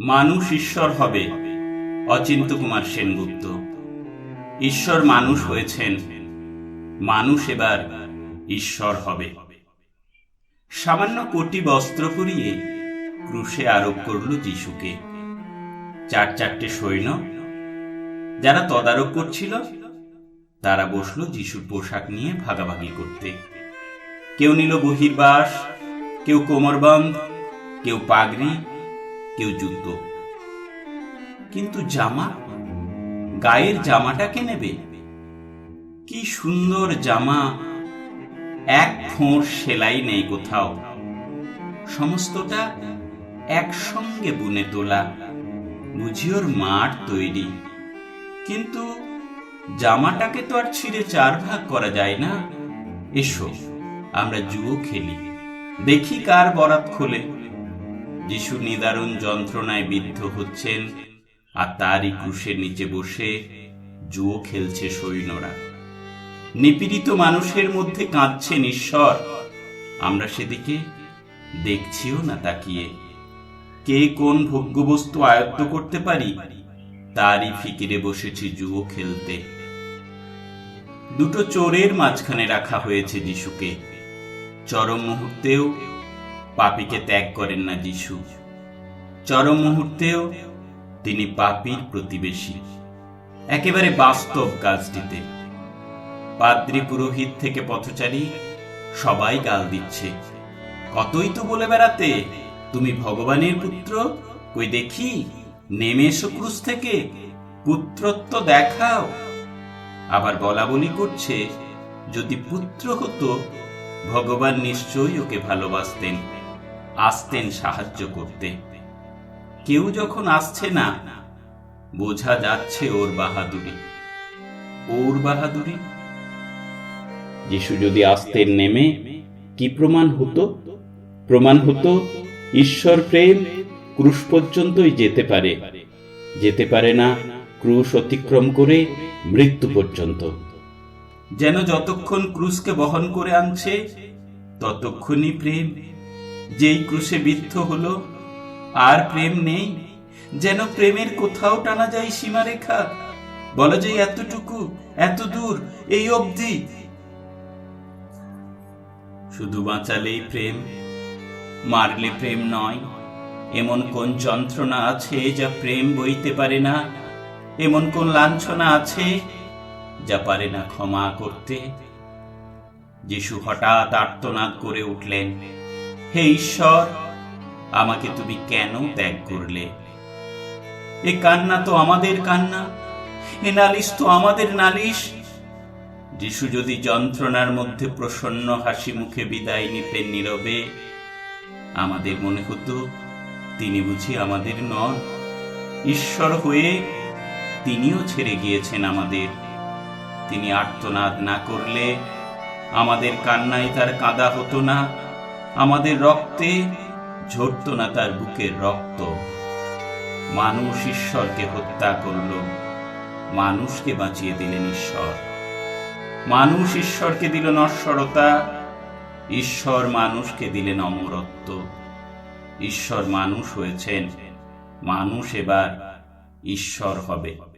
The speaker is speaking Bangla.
মানুষ ঈশ্বর হবে, অচিন্ত কুমার সেনগুপ্ত। ঈশ্বর মানুষ হয়েছেন, মানুষ এবার ঈশ্বর হবে। সামান্য কোটি বস্ত্র পরিয়ে ক্রুশে আরোপ করল যিশুকে। চার চারটে সৈন্য, যারা তদারক করছিল, তারা বসল যিশুর পোশাক নিয়ে ভাগাভাগি করতে। কেউ নিল বহির্বাস, কেউ কোমরবন্ধ, কেউ পাগড়ি কেউ জুতো কিন্তু জামা? গায়ের জামাটা কে নেবে? কি সুন্দর জামা। এক ফোঁড় সেলাই নেই কোথাও। সমস্তটা একসঙ্গে বুনে তোলা। বুঝি ওর মাঠ তৈরি। কিন্তু জামাটাকে তো আর ছিঁড়ে চার ভাগ করা যায় না। এসো, আমরা জুয়ো খেলি। দেখি কার বরাত খোলে। যিশু নিদারুণ যন্ত্রণায় বিদ্ধ হচ্ছেন আর তারই ক্রুশের নিচে বসে জুয়ো খেলছে সৈন্যরা। নিপীড়িত মানুষের মধ্যে কাঁদছেন ঈশ্বর। আমরা সেদিকে দেখছিও না, তাকিয়ে। কে কোন ভোগ্যবস্তু আয়ত্ত করতে পারি? তারই ফিকিরে বসেছি জুয়ো খেলতে। দুটো চোরের মাঝখানে রাখা হয়েছে যিশুকে। চরম মুহূর্তেও পাপীকে ত্যাগ করেন না যিশু। চরম মুহূর্তেও তিনি পাপীর প্রতিবেশী। একেবারে বাস্তব কাজটিতে। পাদ্রী পুরোহিত থেকে পথচারী সবাই গাল দিচ্ছে। কতই তো বলে বেড়াতে, তুমি ভগবানের পুত্র? কই দেখি, নেমে এসো ক্রুশ থেকে, পুত্রত্ব দেখাও। আবার বলা বলি করছে, যদি পুত্র হতো, ভগবান নিশ্চয়ই ওকে ভালোবাসতেন। আসতেন সাহায্য করতে। কেউ যখন আসছে না বোঝা যাচ্ছে ওর বাহাদুরি। ওর বাহাদুরি? যিশু যদি আসতেন নেমে কি প্রমাণ হতো? প্রমাণ হতো ঈশ্বর প্রেম ক্রুশ পর্যন্তই যেতে পারে। যেতে পারে না ক্রুশ অতিক্রম করে মৃত্যু পর্যন্ত। যেন যতক্ষণ ক্রুশকে বহন করে আনছে ততক্ষণই প্রেম যেই ক্রুশে বিদ্ধ হলো, আর প্রেম নেই। যেন প্রেমের কোথাও টানা যায় সীমারেখা। বলা যায় এতটুকু, এত দূর, এই অবধি। শুধু বাঁচালেই প্রেম, মারলে প্রেম নয়। এমন কোন যন্ত্রণা আছে যা প্রেম বইতে পারে না? এমন কোন লাঞ্ছনা আছে যা পারে না ক্ষমা করতে? যিশু হঠাৎ আর্তনাদ করে উঠলেন। হে ঈশ্বর, আমাকে তুমি কেন ত্যাগ করলে? এ কান্না তো আমাদের কান্না, এ নালিশ তো আমাদের নালিশ। যিশু যদি যন্ত্রণার মধ্যে প্রসন্ন হাসি মুখে বিদায় নিতেন নীরবে, আমাদের মনে হতো, তিনি বুঝি আমাদের নন। ঈশ্বর হয়ে তিনিও ছেড়ে গিয়েছেন আমাদের। তিনি আর্তনাদ না করলে আমাদের কান্নায় তার কাঁদা হতো না। আমাদের রক্তে ঝরত না তার বুকের রক্ত। মানুষ ঈশ্বরকে হত্যা করল, মানুষকে বাঁচিয়ে দিলেন ঈশ্বর। মানুষ ঈশ্বরকে দিল নশ্বরতা, ঈশ্বর মানুষকে দিলেন অমরত্ব। ঈশ্বর মানুষ হয়েছেন, মানুষ এবার ঈশ্বর হবে।